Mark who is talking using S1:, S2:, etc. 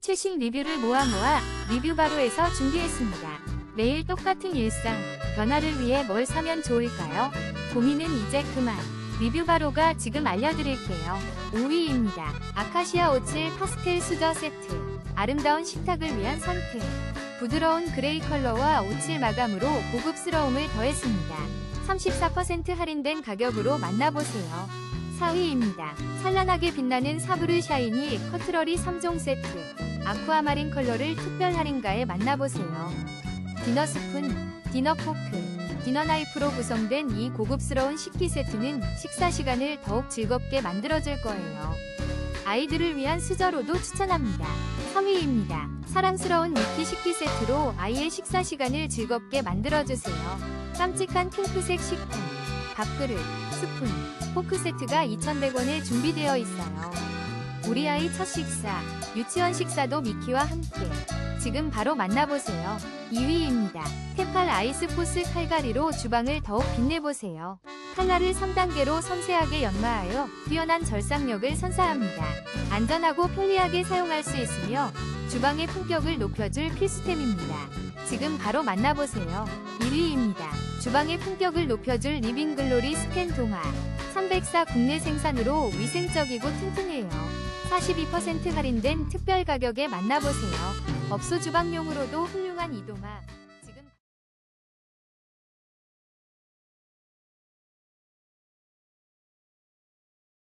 S1: 최신 리뷰를 모아 모아 리뷰 바로에서 준비했습니다. 매일 똑같은 일상, 변화를 위해 뭘 사면 좋을까요? 고민은 이제 그만. 리뷰 바로가 지금 알려드릴게요. 5위입니다. 아카시아 오칠 파스텔 수저 세트. 아름다운 식탁을 위한 선택. 부드러운 그레이 컬러와 오칠 마감으로 고급스러움을 더했습니다. 34% 할인된 가격으로 만나보세요. 4위입니다. 찬란하게 빛나는 사브르 샤이니 커트러리 3종 세트. 아쿠아마린 컬러를 특별 할인가에 만나보세요. 디너 스푼, 디너 포크, 디너 나이프로 구성된 이 고급스러운 식기 세트는 식사 시간을 더욱 즐겁게 만들어줄 거예요. 아이들을 위한 수저로도 추천합니다. 3위입니다. 사랑스러운 미키 식기 세트로 아이의 식사 시간을 즐겁게 만들어주세요. 깜찍한 핑크색 식품, 밥그릇, 스푼, 포크 세트가 2,100원에 준비되어 있어요. 우리 아이 첫 식사, 유치원 식사도 미키와 함께. 지금 바로 만나보세요. 2위입니다. 테팔 아이스 포스 칼가리로 주방을 더욱 빛내보세요. 칼날을 3단계로 섬세하게 연마하여 뛰어난 절삭력을 선사합니다. 안전하고 편리하게 사용할 수 있으며 주방의 품격을 높여줄 필수템입니다. 지금 바로 만나보세요. 1위입니다. 주방의 품격을 높여줄 리빙글로리 스텐 동화. 304 국내 생산으로 위생적이고 튼튼해요. 42% 할인된 특별 가격에 만나보세요. 업소 주방용으로도 훌륭한 이 동화.